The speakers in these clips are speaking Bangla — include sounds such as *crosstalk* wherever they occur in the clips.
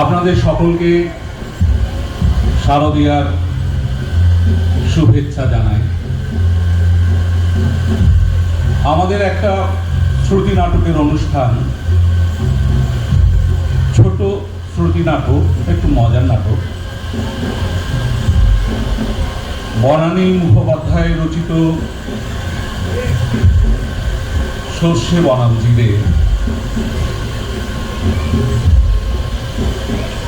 আপনাদের সকলকে শারদীয়ার শুভেচ্ছা জানাই। আমাদের একটা শ্রুতি নাটকের অনুষ্ঠান। ছোট শ্রুতি নাটক, একটু মজার নাটক। বনানী মুখোপাধ্যায় রচিত সর্ষে বনাম জিরে Thank you.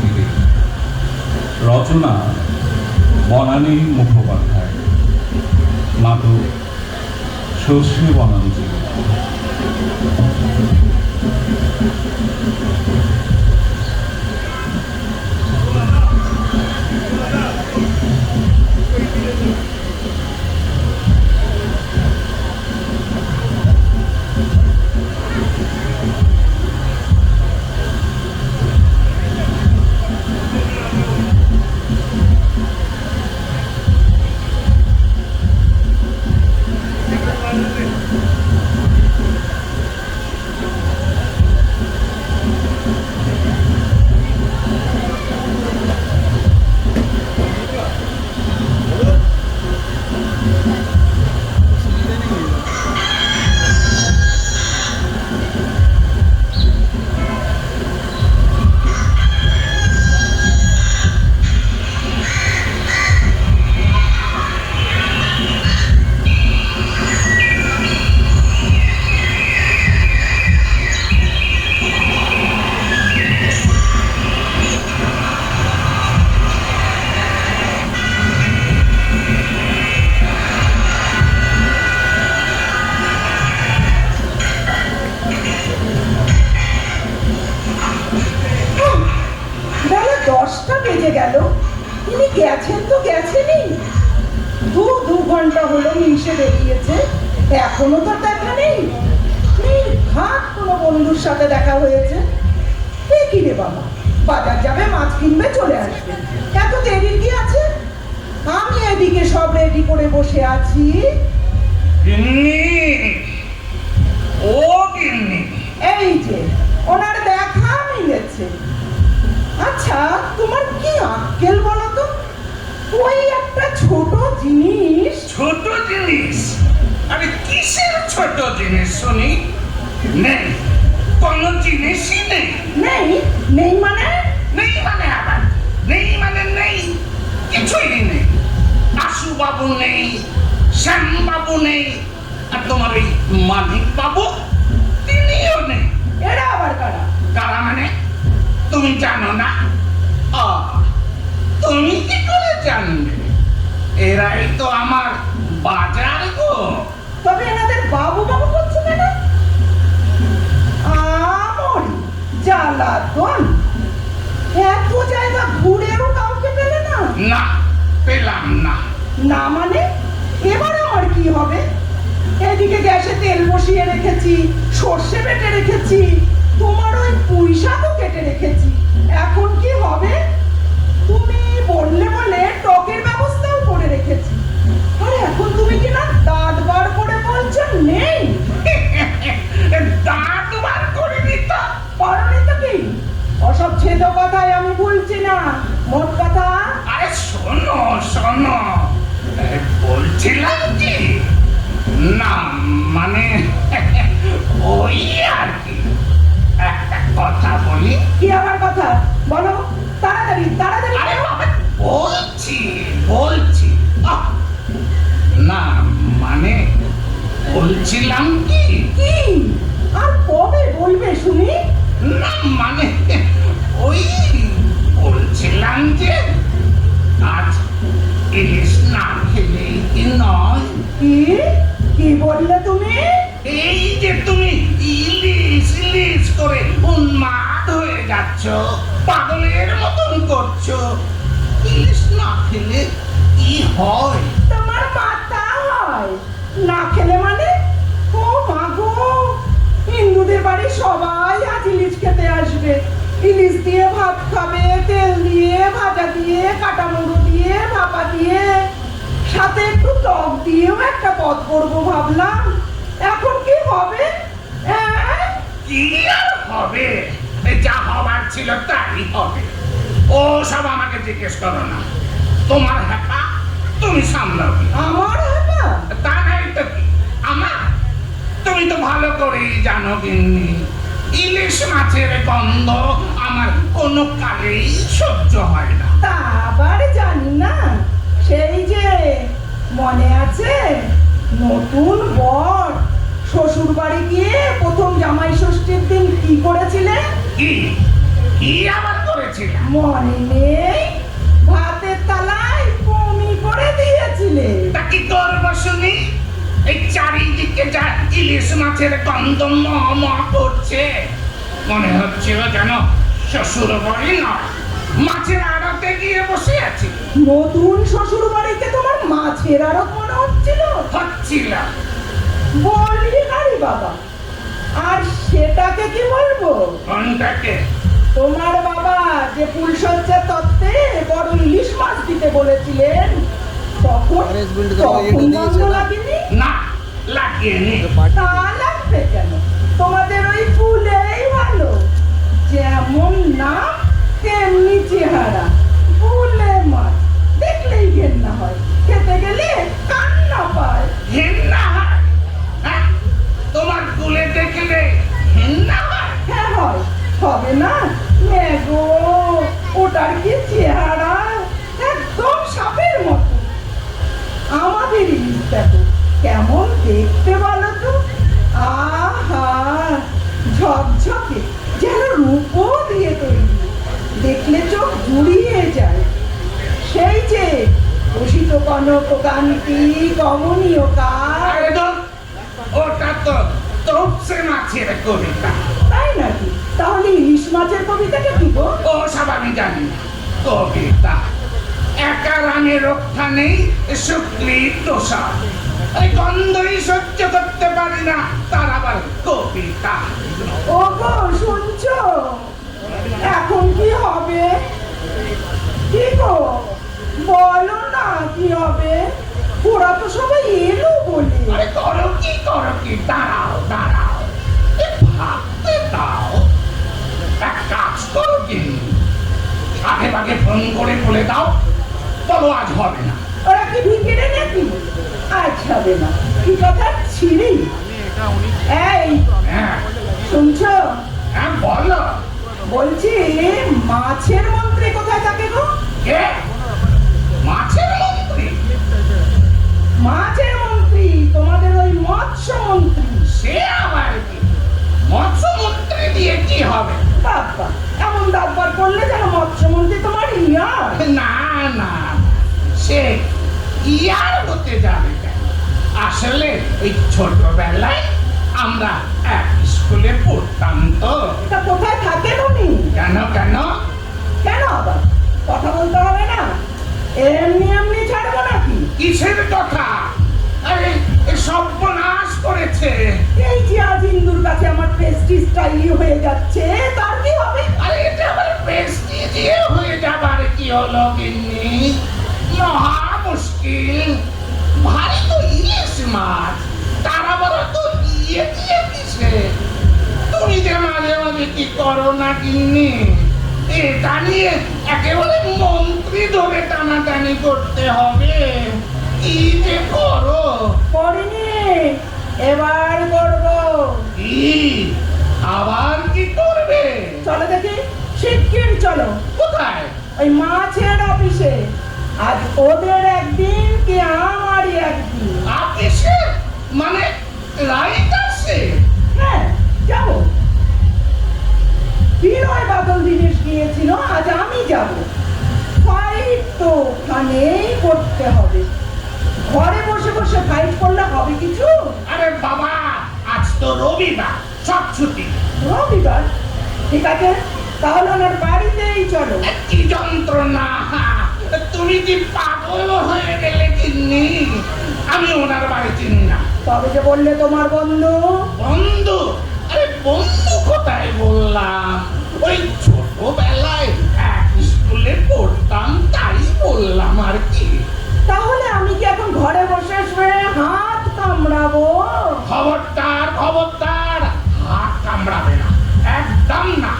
সর্ষে রচনা বনানী মুখোপাধ্যায়। নাটক সর্ষে বনাঞ্জলি। Thank বেলা বেরিয়েছে এখনও তো দেখা নেই। ঘাট কোনো বন্ধুর সাথে দেখা হয়েছে। এ কি রে বাবা? বাজার যাবে মাছ কিনবে চলে আসবে। এত দেরি কি আছে? আমি এদিকে সব রেডি করে বসে আছি। ও এই যে ওনার দেখা মিলেছে। আচ্ছা তোমার কি আক্কেল বলো তো? ওই একটা ছোট জিনিস। ছোট জিনিস। আরে কিসের ছোট জিনিস শুনি? নেই। কোনো জিনিসই নেই। নেই? নেই মানে? নেই মানে আবার। নেই মানে নেই। কিছুই নেই। আশু বাবু নেই শ্যাম বাবু নেই আর তোমার ওই মানিক বাবু তিনিও নেই। এরা আবার কারা? কারা মানে তুমি জানো না? তুমি কি করে জানবে এরাই তো আমার বাজার গো। তবে এনাদের বাবু বাবু করছে কেন? আমরি জ্বালাতন এত জায়গা ঘুরেও কাউকে পেলে না? না পেলাম না। না মানে? এবার আমার কি হবে? এদিকে গ্যাসে তেল বসিয়ে রেখেছি সর্ষে বেটে রেখেছি তোমার ওই পুঁই শাকও কেটে রেখেছি। এখন কি হবে? দাঁত বার করে দিত পারনি তো কি? অসব ছেদ কথায় আমি বলছি না। মোট কথা? আরে শোনো শোনো। বলছিলাম কি? না মানে *laughs* ওই আর কি। একটা কথা বলি। কি আমার কথা? বলো। তাড়াতাড়ি তাড়াতাড়ি আরে বাবা বলছি বলছি। না মানে বলছিলাম কি? কি? বলবে শুনি? না মানে ওই বলছিলাম যে আজ ইলিশ না নয়। কি? কি বললে তুমি? এই যে তুমি ইলিশ ইলিশ করে উন্মাদ হয়ে যাচ্ছ পাগলের মতন করছ ইলিশ না খেলে কি হয়? তোমার মাথা হয়। না খেলে মানে হিন্দুদের বাড়ি সবাই আজ ইলিশ খেতে আসবে। ইলিশ দিয়ে ভাত খাবে তেল দিয়ে ভাজা দিয়ে কাটা মুড়ো দিয়ে ভাপা দিয়ে। সাথে একটু টক দিয়েও একটা পদ করব ভাবলাম। এখন কি হবে? হ্যাঁ? কি আর হবে? যা হবার ছিল তাই হবে। ও সব আমাকে জিজ্ঞেস করো না। তোমার হ্যাপা তুমি সামলাও। আমার তুমি তো ভালো করেই জানো গিন্নি। ইলিশ মাছের গন্ধ আমার কোনো কালেই সহ্য হয় না। তা আবার জানি না। সেই যে মনে আছে নতুন বর শ্বশুর বাড়ি গিয়ে প্রথম জামাই ষষ্ঠীর দিন কি করেছিলে? কি? কি আবার করেছিলাম মনে নেই ভাতের তালায় বমি করে দিয়েছিলে। তা কি করব ইলিশ মাছের গন্ধ করছে। মনে হচ্ছিল যেন শ্বশুর বাড়ি নয় মাছের আড়াতে গিয়ে বসে আছি। নতুন শ্বশুর বাড়িতে তোমার মাছের আরও মনে হচ্ছিল? হচ্ছিল। বলি আরে বাবা। আর সেটাকে কি বলব? কোনটাকে? তোমার বাবা যে ফুলসজ্জা তত্ত্বে বড় ইলিশ মাছ দিতে বলেছিলেন তখন তখন গন্ধ লাগেনি? না। লাগিয়ে তা লাগবে কেন? তোমাদের ওই ফুলেই ভালো। যেমন না তেমনি চেহারা। কান্তি কমনীয় ধর, ওটা তো তোপসে মাছের কবিতা। তাই নাকি? তাহলে ইলিশ মাছের কবিতাটা কি গো? ও সব আমি জানি। কবিতা। একা রানে রক্ষা নেই শুক্লির দোষা এই গন্ধই সহ্য করতে পারি না তার আবার কবিতা। ও গো শুনছো? এখন কি হবে? কি গো? বলো কি হবে? ওরা তো সবাই এলো বলে। আরে করো কি করো কি? দাঁড়াও দাঁড়াও। ভাবতে দাও। এক কাজ করো কি? আগে আগে ফোন করে বলে দাও বলো আজ হবে না। ওরা কি ভিকিরে নাকি? আজ হবে না। কি কথা? ছিলি? এই হ্যাঁ। শুনছো? হ্যাঁ বলো। বলছি মাছের মন্ত্রী কোথায় থাকে গো? কে? মাছের মাছের মন্ত্রী তোমাদের ওই মৎস্য মন্ত্রী সে আবার মৎস্য মৎস্যমন্ত্রী দিয়ে কি হবে? বাবা এমন দাববার করলে যেন মৎস্যমন্ত্রী তোমার ইয়ার না না সে ইয়ার হতে যাবে আসলে এই ছোটবেলায় হয়ে যাচ্ছে তার কি হবে? আরে এটা আবার পেস্টি দিয়ে হয়ে যাবার কি হলো গিন্নি? মহা মুশকিল। ভারী তো ইলিশ মাছ। তার আবার তো ইয়ে দিয়ে দিছে। তুমি যে মাঝে মাঝে কি করো না গিন্নি? এটা নিয়ে একেবারে মন্ত্রী ধরে টানাটানি করতে হবে। কি যে করো? করিনি এবার করব। কি আবার কি করবে? চলো দেখি শিগগির চলো। কোথায়? ওই মাছের অফিসে। আজ ওদের একদিন কি আমারই একদিন? আপিসে মানে রাইট আছে হ্যাঁ যাব। বিনয় বাদল দিনেশ গিয়েছিল আজ আমি যাব। ফাইট তো ওখানেই করতে হবে। ঘরে বসে বসে ফাইট করলে হবে কিছু? আরে বাবা আজ তো রবিবার সব ছুটি। রবিবার ঠিক আছে? তাহলে ওনার বাড়িতেই চলো। কি যন্ত্রণা। তুমি কি পাগল হয়ে গেলে কিন্নি আমি ওনার বাড়ি চিনি না। তবে যে বললে তোমার বন্ধু? বন্ধু? আরে বন্ধু কোথায় বললাম? ওই ছোটবেলায় এক স্কুলে পড়তাম তাই বললাম আর কি। তাহলে আমি কি এখন ঘরে বসে শুয়ে হাত কামড়াবো? খবরদার খবরদার। হাত কামড়াবে না। একদম না।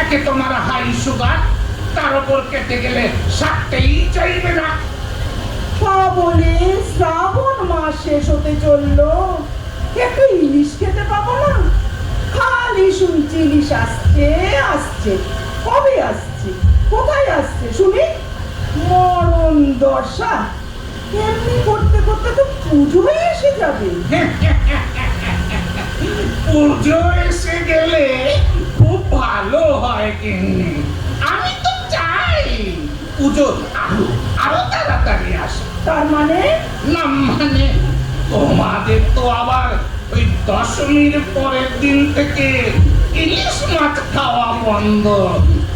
একে তোমার হাই সুগার তার উপর কেটে গেলে সারতেই চাইবে না। বলে শ্রাবণ মাস শেষ হতে চলল। একটু ইলিশ খেতে পাবো না? খালি শুনছি ইলিশ আসছে আসছে। কবে আসছে? কোথায় আসছে শুনি? মরণ দশা। এমনি করতে করতে তো পুজোই এসে যাবে। পুজো এসে গেলে খুব ভালো হয় কিন্নি আমি তো চাই পুজো আরও আরও তাড়াতাড়ি আসে। তার মানে? না মানে তোমাদের তো আবার ওই দশমীর পরের দিন থেকে ইলিশ মাছ খাওয়া বন্ধ।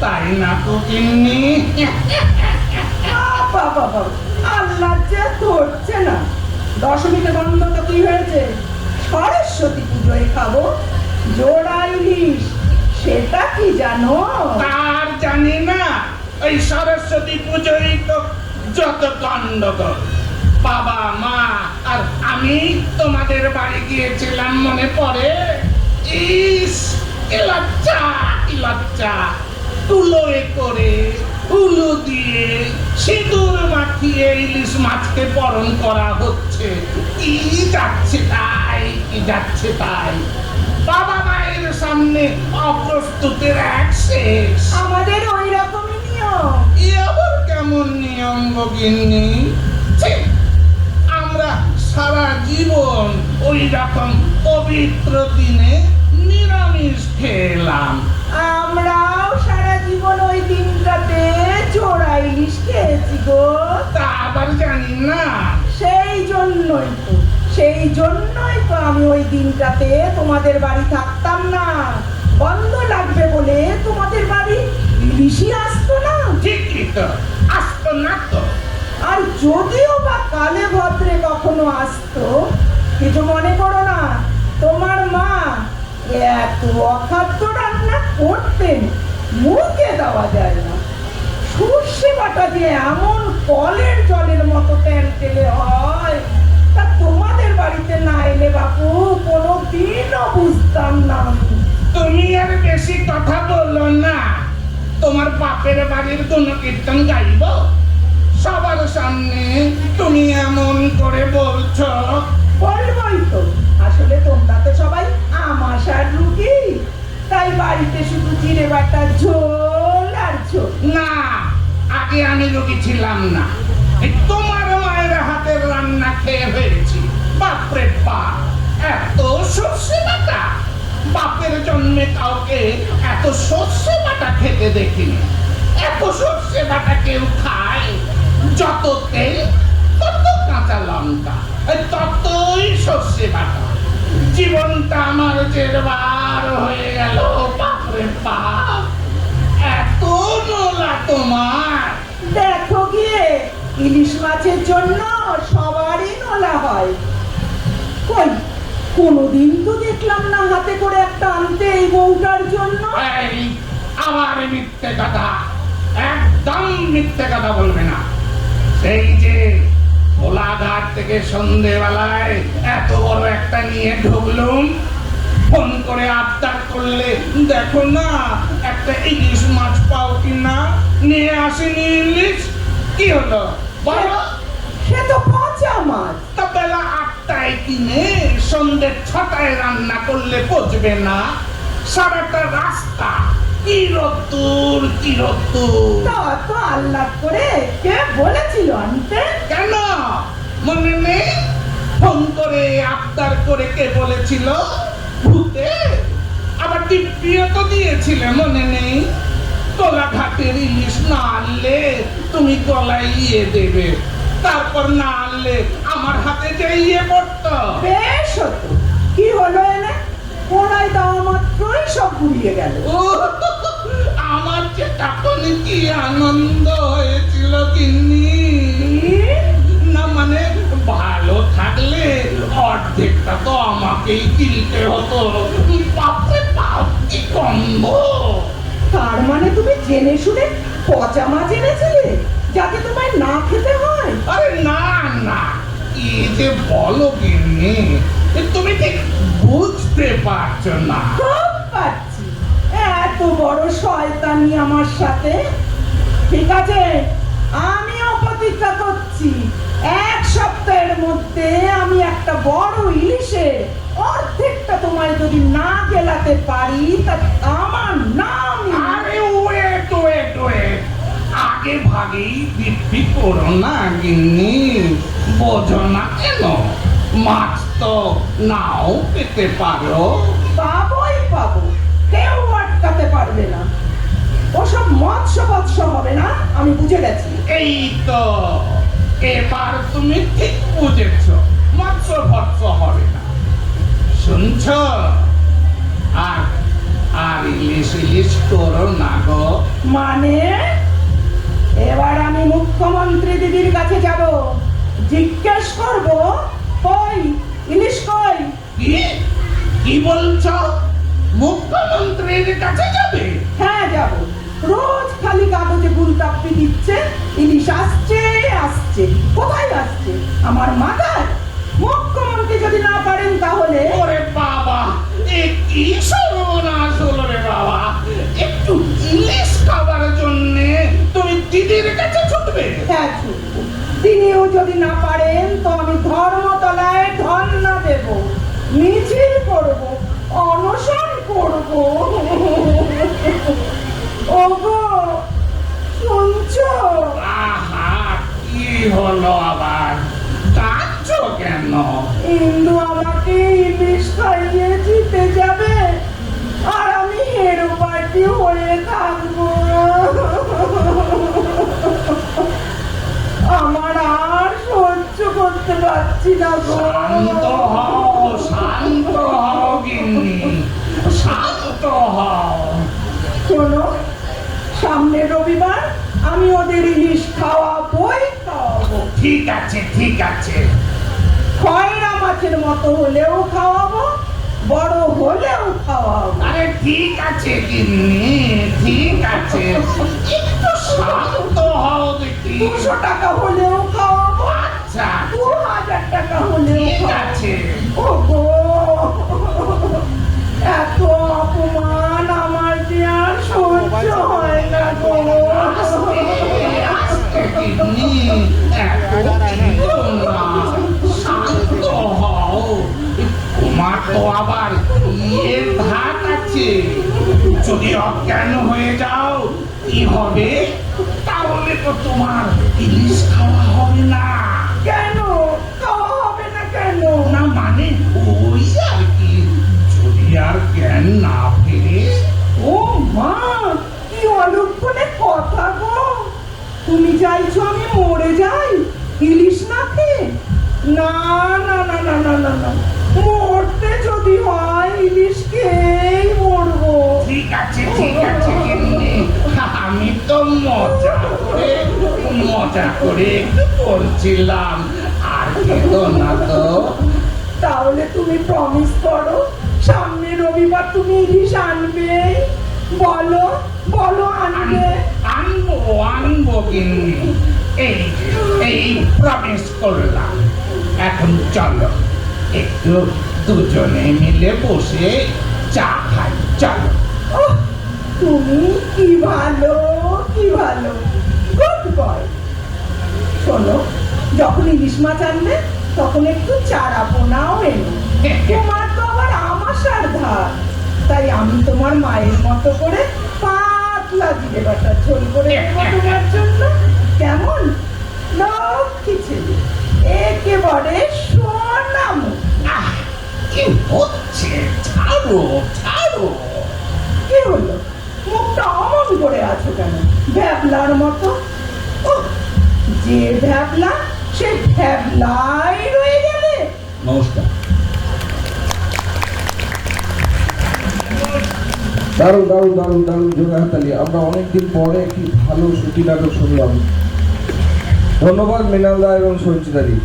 তাই না তো কিন্নি বাবা বাবা আল্লাহ যে ধরছে না। দশমীতে বন্ধ তো কি হয়েছে? সরস্বতী পুজোয় খাব। জোড়া ইলিশ, সেটা কি জানো? তার জানি না ওই সরস্বতী পুজোই তো যত গন্ডগোল। বাবা, মা আর আমি তোমাদের বাড়ি গিয়েছিলাম, মনে পড়ে? ইস কি লজ্জা। তুলোয় করে উলো দিয়ে সিঁদুর মাখিয়ে ইলিশ মাছকে বরণ করা হচ্ছে। কি যাচ্ছে তাই কি যাচ্ছে তাই? বাবা মায়ের সামনে অপ্রস্তুতের এক শেষ। আমাদের ওই রকমই নিয়ম। এ আবার কেমন নিয়ম গিন্নি? আমরা সারা জীবন ওই রকম পবিত্র দিনে নিরামিষ খেলাম। আমরাও সারা জীবন ওই দিনটাতে জোড়া ইলিশ খেয়েছি গো। তা আবার জানি না। সেই জন্যই তো সেই জন্যই তো আমি ওই দিনটাতে তোমাদের বাড়ি থাকতাম না। বন্ধ লাগবে বলে তোমাদের বাড়ি ইলিশই আসতো না। ঠিকই তো আসতো না তো। আর যদিও বা কালে ভদ্রে কখনো আসতো কিছু মনে করো না। এত অখাদ্য রান্না করতেন। মুখে দেওয়া যায় না। সর্ষে বাটা দিয়ে এমন কলের জলের মতো তেল তেলে হয়, তা তোমাদের বাড়িতে না এলে বাপু কোনো দিনও বুঝতাম না। তুমি আর বেশি কথা বলল না। তোমার বাপের বাড়ির কোনো কীর্তন গাইব? সবার সামনে তুমি এমন করে বলছো জিরে ঝোল আর না, আগে আমি রোগী ছিলাম না। তোমার মায়ের হাতের রান্না খেয়ে হয়েছি বাপরে বাপ, এত সর্ষে বাটা। বাপের জন্মে কাউকে এত সর্ষে বাটা খেতে দেখিনি। এত সর্ষে বাটা কেউ খায়। যত তেল, তত কাঁচা লঙ্কা, ততই সর্ষে বাটা। জীবনটা আমার জেরবার হয়ে গেল। বাপরে বাপ এত নোলা তোমার দেখো গিয়ে ইলিশ মাছের জন্য সবারই নোলা হয় কই কোনোদিন তো দেখলাম না হাতে করে একটা আনতে এই বউটার জন্য আবার মিথ্যে কথা একদম মিথ্যে কথা বলবে না সেই যে কোলাঘাট থেকে সন্ধেবেলায় এত বড় একটা নিয়ে ঢুকলুম? ফোন করে আবদার করলে দেখো না একটা ইলিশ মাছ পাও কিনা নিয়ে আসেনি ইলিশ? কি হলো? বলো। সে তো পচা মাছ। তা বেলা আটটায় কিনে সন্ধ্যে ছটায় রান্না করলে পচবে না। সারাটা রাস্তা কি রত্তুর তা তো আল্লাহ করে কে বলেছিল আনতে কেন? মনে নেই? ফোন করে আবদার করে কে বলেছিল? দিব্যিও তো দিয়েছিলে মনে নেই? গোলাঘাটের ইলিশ না আনলে তুমি গলায় ইয়ে দেবে। তারপর না আনলে আমার হাতে যে ইয়ে পড়তো। বেশ হতো। কি হলো এনে? কোনায় দেওয়া মাত্রই সব গুলিয়ে গেল। আমার যে তখন কি আনন্দ হয়েছিল কিন্নি না মানে ভালো থাকলে অর্ধেকটা তো আমাকেই কিনতে হতো। তার মানে তুমি জেনে শুনে পচা মাছ এনেছিলে যাতে তোমায় না খেতে হয়? আরে না না। কি যে বলো গিন্নি তুমি ঠিক বুঝতে পারছ না। খুব পাচ্ছি এত বড় শয়তানি আমার সাথে। ঠিক আছে আমিও প্রতিজ্ঞা করছি এক সপ্তাহের মধ্যে আমি একটা বড় ইলিশে অর্ধেকটা তোমায় যদি না গেলাতে পারি তা আমার নাম আরে ওয়েট ওয়েট ওয়েট আগে ভাগেই দিব্যি করো না গিন্নি। বোঝো না কেন? মাছ তো নাও পেতে পারো। পাবোই পাবো কেউ আটকাতে পারবে না। ওসব মৎস্য বৎস হবে না আমি বুঝে গেছি। এই তো এবার তুমি ঠিক বুঝেছ মৎস্য ভৎস্য হবে না। শুনছ? আর আর ইলিশ ইলিশ করো না গো। মানে? এবার আমি মুখ্যমন্ত্রী দিদির কাছে যাব। জিজ্ঞেস করব কই? ইলিশ কই? কি? কি বলছো? মুখ্যমন্ত্রীর কাছে যাবে? হ্যাঁ যাব। রোজ খালি কাগজে গুলতাপ্পি দিচ্ছে ইলিশ আসছে আসছে। কোথায় আসছে? আমার মাথায়। মুখ্যমন্ত্রী যদি না পারেন তাহলে? ওরে বাবা এ কি সর্বনাশ হলো রে বাবা? একটু ইলিশ খাবার জন্য তুমি দিদির কাছে ছুটবে? হ্যাঁ তিনিও যদি না পারেন তো আমি ধর্মতলায় ধর্ণা দেব মিছিল করব অনশন করব। শান্ত হও শান্ত হও গিন্নি শান্ত হও। শোনো সামনের রবিবার আমি ওদের ইলিশ খাওয়াবই খাওয়াবো। ঠিক আছে ঠিক আছে। খয়রা মাছের মতো হলেও খাওয়াবো বড় হলেও খাওয়াবো। আরে ঠিক আছে গিন্নি ঠিক আছে। শান্ত হও দেখি। দুশো টাকা হলেও খাওয়াবো। আচ্ছা। দু হাজার টাকা হলেও ঠিক আছে। ওগো এত অপমান আমার যে আর সহ্য হয় না গো। আস্তে আস্তে গিন্নি এত চিন্তা না শান্ত হও। তোমার তো আবার ইয়ের আছে। যদি অজ্ঞান হয়ে যাও কি হবে? তাহলে তো তোমার ইলিশ খাওয়া হবে না। কেন? খাওয়া হবে না কেন? না মানে ওই আর কি? যদি আর জ্ঞান না ফেরে? ও মা কি অলক্ষণে কথা গো। তুমি চাইছো আমি মরে যাই? ইলিশ না খেয়ে? না না না না না না না। মরতে যদি হয় ইলিশ খেয়েই মরবো। ঠিক আছে ঠিক আছে তো মজা করে মজা করে একটু বলছিলাম আর খেত না তো। তাহলে তুমি প্রমিস করো সামনে রবিবার তুমি ইলিশ আনবে। বলো বলো আনবে। আনব আনব গিন্নি। এই এই প্রমিস করলাম। এখন চলো একটু দুজনে মিলে বসে চা খাই চলো। তুমি কি ভালো? কি ভালো? গুড বয় শোনো যখন ইলিশ মাছ আনবে তখন একটু চারা পোনাও এনো। তোমার তো আবার আমাশার ধার তাই আমি তোমার মায়ের মতো করে পাতলা জিরে বাটার ঝোল করে দেবো তোমার জন্য। কেমন? লক্ষ্মী ছেলে। একেবারে সোনামু কি হচ্ছে? ছাড়ো ছাড়ো। কি হলো? মুখটা অমন করে আছো কেন? ভ্যাবলার মতো। যে ভ্যাবলা সে ভ্যাবলাই রয়ে গেলে নমস্কার। দারুণ দারুণ দারুণ দারুণ জোরে হাতালি আমরা অনেকদিন পরে একটি ভালো সুখী নাটক শুনলাম। ধন্যবাদ মৃণালদা এবং সঞ্চিতাদি।